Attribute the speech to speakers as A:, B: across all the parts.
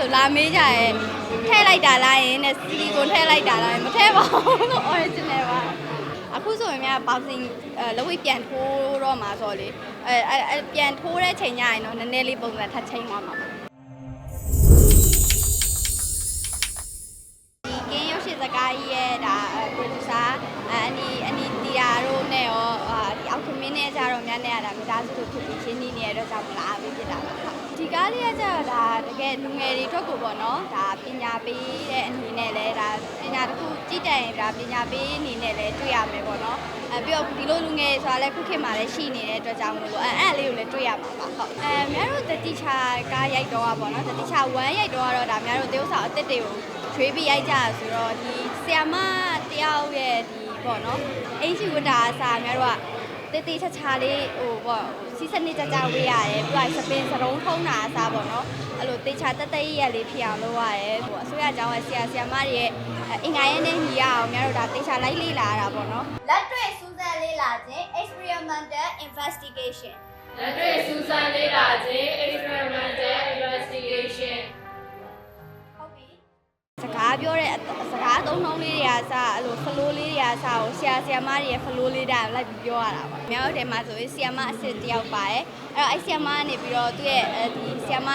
A: လိုလာမေးကြရဲထည့်လိုက်တာလားယင်နဲ့စီလီကွန်ထည့်လိုက်တာလားမထည့်ပါဘူးလို့ original ပါအခုဆိုရင်များ boxing အဲလက်ဝိတ်ပြန်ထိုးတော့မှာဆိုတော့လေအဲအဲအဲပြန်ထိုးတဲ့ချိန်ညရင်တော့နည်းနည်းလေးပုံစံထပ်ချိန်သွားမှာပါဒီကင်းရုပ်ရှင်စကားကြီးရဲ့ဒါ producer နဲ့ကြတော့များနဲ့ရတာမိသားစုတို့ဖြစ်ပြီးရှင်းနေနေတဲ့အတွက်ကြောင့်မလားပဲဖြစ်တာပါဟုတ်ဒီကားလေးကကြတော့ဒါတကယ်လူငယ်တွေအတွက်ကိုပေါ့နော်ဒါပညာပေးတဲ့အနေနဲ့လဲဒါပညာတစ်ခုကြည့်တတ်ရင်ဒါပညာပေးအနေနဲ့လဲတွေ့ရမယ်ပေါ့နော်အဲပြီးတော့ဒီလိုလူငယ်ဆိုတာလဲခုခေတ်မှာလဲရှိနေတဲ့အတွက်ကြောင့်မလို့အဲအဲ့လေးကိုလဲတွေ့ရမှာပါဟုတ်အဲများတို့တတိချာကားရိုက်တော့อ่ะပေါ့နော်တတိချာ1ရိုက်တော့ကတော့ဒါများတို့တရုပ်ဆောင်အစ်စ်တွေကိုရွေးပြီးရိုက်ကြရဆိုတော့ဒီဆီယာမတယောက်ရဲ့ဒီပေါ့နော်အင်ရှိဝတ္တာအစားများတို့က တေးသေးချာချာလေးဟိုပေါ့စီစနစ်ကြကြဝေးရတယ်ပြီးတော့စပင်စရုံးထုံးတာအစားပေါ့နော်အဲ့လိုတေချာတက်တက်ရရက်လေးဖြစ်အောင်လုပ်ရတယ်ဟိုအစိုးရကျောင်းရဲ့ဆရာဆရာမတွေရဲ့အင်္ဂါရဲနဲ့ညီရအောင်များတို့ဒါတေချာလိုက်လေးလာတာပေါ့နော်လက်တွေ့စူးစမ်းလေးလာခြင်း experimental investigation
B: လက်တွေ့စူးစမ်းလေ့လာခြင်း experimental investigation
A: ဟုတ်ပြီစကားပြောတဲ့စကားအ သုံးနှုန်းလေးတွေအစားအဲ့လိုဖလိုးလေးတွေအစားကိုဆရာဆရာမတွေရဲ့ဖလိုးလေးတာလိုက်ပြီးပြောရတာပါ။မြောက်တယ်မှာဆိုရင်ဆရာမအစ်စ်တယောက်ပါတယ်။အဲ့တော့အဲ့ဆရာမကနေပြီးတော့သူ့ရဲ့အဲဒီဆရာမ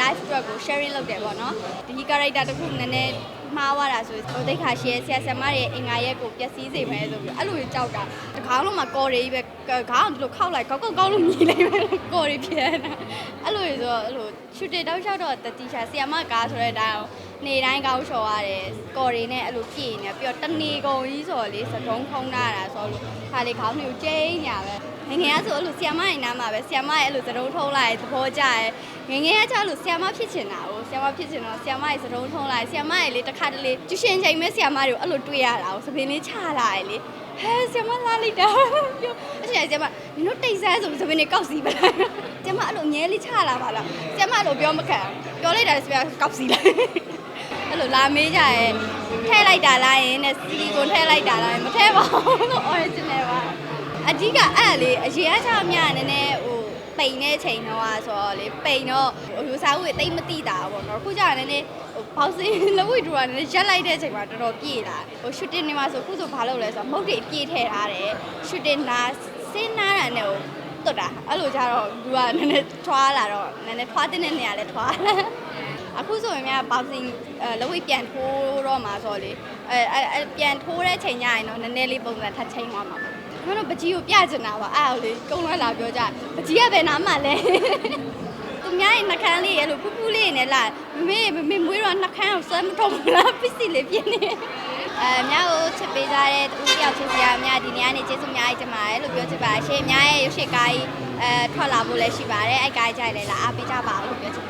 A: live track ကို sharing လုပ်တယ်ပေါ့နော်။ဒီ character တစ်ခုနည်းနည်းမှားသွားတာဆိုရင်ဟိုတိတ်ခါရှယ်ဆရာဆရာမတွေရဲ့အင်္ဂါရက်ကိုပျက်စီးစေမယ်ဆိုပြီးအဲ့လိုကြီးကြောက်တာ။တခါလုံးမှာကော်တွေကြီးပဲခေါင်းကဒီလိုခောက်လိုက်ကောက်ကောက်ကောက်လို့မြည်လိုက်မယ်ကော်တွေဖြစ်နေတာ။အဲ့လိုကြီးဆိုတော့အဲ့လို shooting တောက်လျှောက်တော့တတိချာဆရာမကားဆိုတဲ့အတိုင်း နေတိုင်းကောင်းလျှော်ရတယ်ကော်တွေနဲ့အဲ့လိုပြည့်နေပြီးတော့တနေကုန်ကြီးဆိုတော့လေစတုံးခုံးလာတာဆိုလို့ခါလေခေါင်းတွေကိုကျိန်းညာပဲငငယ်ကဆိုအဲ့လိုဆီယမရဲ့နားမှာပဲဆီယမရဲ့အဲ့လိုစတုံးထုံးလိုက်သဘောကျရဲငငယ်ကကျအဲ့လိုဆီယမဖြစ်ချင်တာကိုဆီယမဖြစ်ချင်တော့ဆီယမရဲ့စတုံးထုံးလိုက်ဆီယမရဲ့လေတစ်ခါတလေကျရှင်ချိန်မဲ့ဆီယမတွေကိုအဲ့လိုတွေ့ရတာကိုသပင်လေးချလာရလေဟဲဆီယမလာလိုက်တာပြောအချိန်ဆီယမနင်တို့တိတ်ဆန်းဆိုပြီးသပင်တွေကောက်စီပါလားဆီယမအဲ့လိုအငဲလေးချလာပါလားဆီယမအဲ့လိုပြောမခံပြောလိုက်တာဆီယမကောက်စီလိုက် အဲ့လိုလာမေးကြရဲထည့်လိုက်တာလားယင်နဲ့စီလီကွန်ထည့်လိုက်တာလားမထည့်ပါဘူးလို့ original ပါအဓိကအဲ့လေအရင်အချာမြနည်းနည်းဟိုပိန်တဲ့ချိန်တော့อ่ะဆိုတော့လေပိန်တော့ဟိုလူစားဦးတိတ်မတိတာပေါ့နော်ခုကျတော့နည်းနည်းဟိုဘောက်စင်းလက်ဝိဒူကနည်းနည်းရက်လိုက်တဲ့ချိန်မှာတော်တော်ပြေလာဟို shooting နေမှာဆိုခုဆိုဘာလုပ်လဲဆိုတော့မုတ်တွေပြေထည့်ထားတယ် shooting နာစင်းနာတာနဲ့ဟိုတွတ်တာအဲ့လိုကြတော့လူကနည်းနည်းထွားလာတော့နည်းနည်းထွားတဲ့နေရာလဲထွားလာ အခုဆိုရင်များ boxing အဲလက်ဝိတ်ပြန်ထိုးတော့မှာဆိုတော့လေအဲအဲအဲပြန်ထိုးတဲ့ချိန်ညရင်တော့နည်းနည်းလေးပုံစံထပ်ချိန်သွားမှာပါကျွန်တော်ပကြီးကိုပြချင်တာပါအဲ့ဒါကိုလေကုန်းလွှဲလာပြောကြပကြီးကဘယ်နားမှလဲသူများရဲ့နှကန်းလေးရဲ့လို့ဖူးဖူးလေးနဲ့လာမမေမမေမွေးတော့နှကန်းကိုဆွဲမထုတ်ဘူးလားပစ္စည်းလေးပြင်းနေအဲများကိုချစ်ပေးကြတဲ့တူတယောက်ချင်းစရာများဒီနေ့ကနေကျေးဇူးများကြီးတင်ပါတယ်လို့ပြောချင်ပါတယ်ရှင်များရဲ့ရုပ်ရှင်ကားကြီးအဲထွက်လာဖို့လည်းရှိပါတယ်အဲ့ကားကြီးကြိုက်လေလားအားပေးကြပါဦးလို့ပြောချင်ပါတယ်